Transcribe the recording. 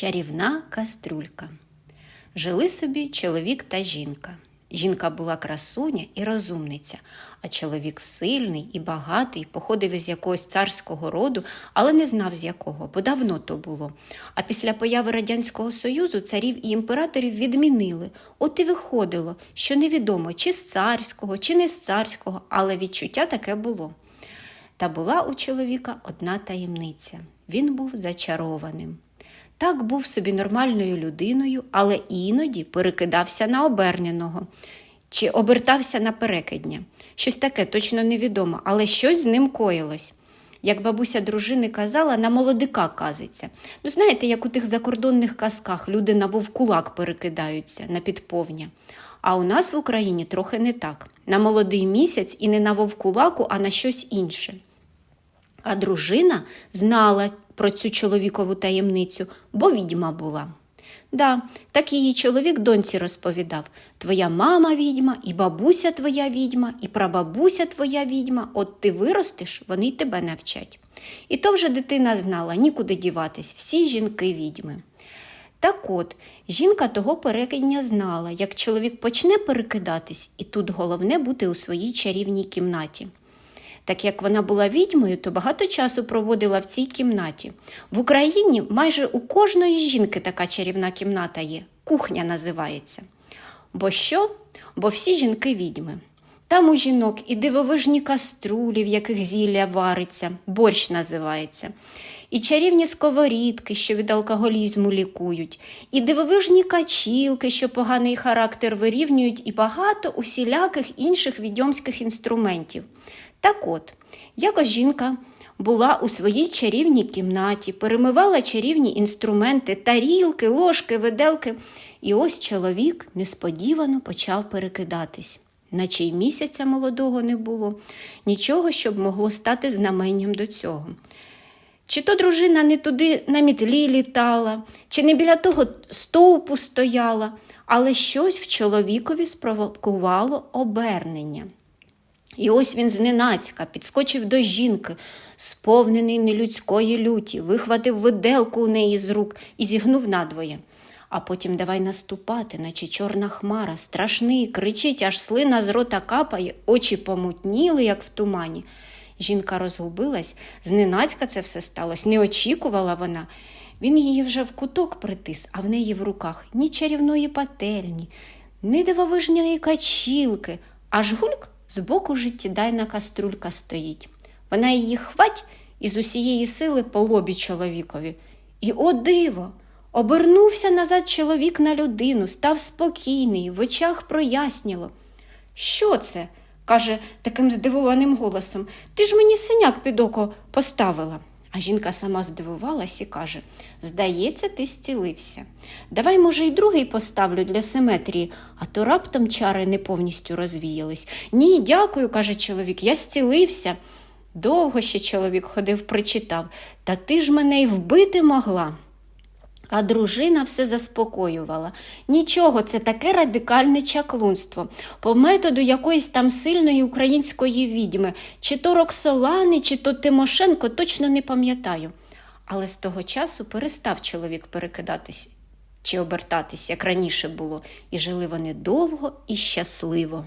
Чарівна каструлька. Жили собі чоловік та жінка. Жінка була красуня і розумниця, а чоловік сильний і багатий, походив із якогось царського роду, але не знав з якого, бо давно то було. А після появи Радянського Союзу царів і імператорів відмінили. От і виходило, що невідомо, чи з царського, чи не з царського, але відчуття таке було. Та була у чоловіка одна таємниця він був зачарованим. Так був собі нормальною людиною, але іноді перекидався на оберненого чи обертався на перекидня. Щось таке точно невідомо, але щось з ним коїлось. Як бабуся дружини казала, на молодика казиться. Ну, знаєте, як у тих закордонних казках люди на вовкулак перекидаються на підповня. А у нас в Україні трохи не так. На молодий місяць і не на вовкулаку, а на щось інше. А дружина знала про цю чоловікову таємницю, бо відьма була. Да, так її чоловік доньці розповідав Твоя мама відьма, і бабуся твоя відьма, і прабабуся твоя відьма, от ти виростеш, вони й тебе навчать. І то вже дитина знала, нікуди діватись, всі жінки відьми. Так от, жінка того перекидня знала, як чоловік почне перекидатись, і тут головне бути у своїй чарівній кімнаті. Так як вона була відьмою, то багато часу проводила в цій кімнаті. В Україні майже у кожної жінки така чарівна кімната є, кухня називається. Бо що? Бо всі жінки відьми. Там у жінок і дивовижні каструлі, в яких зілля вариться, борщ називається, і чарівні сковорідки, що від алкоголізму лікують, і дивовижні качілки, що поганий характер вирівнюють, і багато усіляких інших відьомських інструментів. Так от, якось жінка була у своїй чарівній кімнаті, перемивала чарівні інструменти, тарілки, ложки, виделки, і ось чоловік несподівано почав перекидатись. Наче й місяця молодого не було, нічого, щоб могло стати знаменням до цього. Чи то дружина не туди на мітлі літала, чи не біля того стовпу стояла, але щось в чоловікові спровокувало обернення. І ось він зненацька підскочив до жінки, сповнений нелюдської люті, вихватив виделку у неї з рук і зігнув надвоє. А потім давай наступати, наче чорна хмара, страшний, кричить, аж слина з рота капає, очі помутніли, як в тумані. Жінка розгубилась, зненацька це все сталося, не очікувала вона. Він її вже в куток притис, а в неї в руках ні чарівної пательні, ні дивовижної качілки, аж гульк збоку життєдайна каструлька стоїть. Вона її хвать і з усієї сили по лобі чоловікові. І, о, диво! Обернувся назад чоловік на людину, став спокійний, в очах проясніло. Що це? каже таким здивованим голосом. Ти ж мені синяк під око поставила. А жінка сама здивувалась і каже Здається, ти зцілився. Давай, може, і другий поставлю для симетрії, а то раптом чари не повністю розвіялись. Ні, дякую, каже чоловік, я зцілився. Довго ще чоловік ходив, причитав, та ти ж мене й вбити могла. А дружина все заспокоювала. Нічого, це таке радикальне чаклунство, по методу якоїсь там сильної української відьми, чи то Роксолани, чи то Тимошенко, точно не пам'ятаю. Але з того часу перестав чоловік перекидатись чи обертатись, як раніше було, і жили вони довго і щасливо.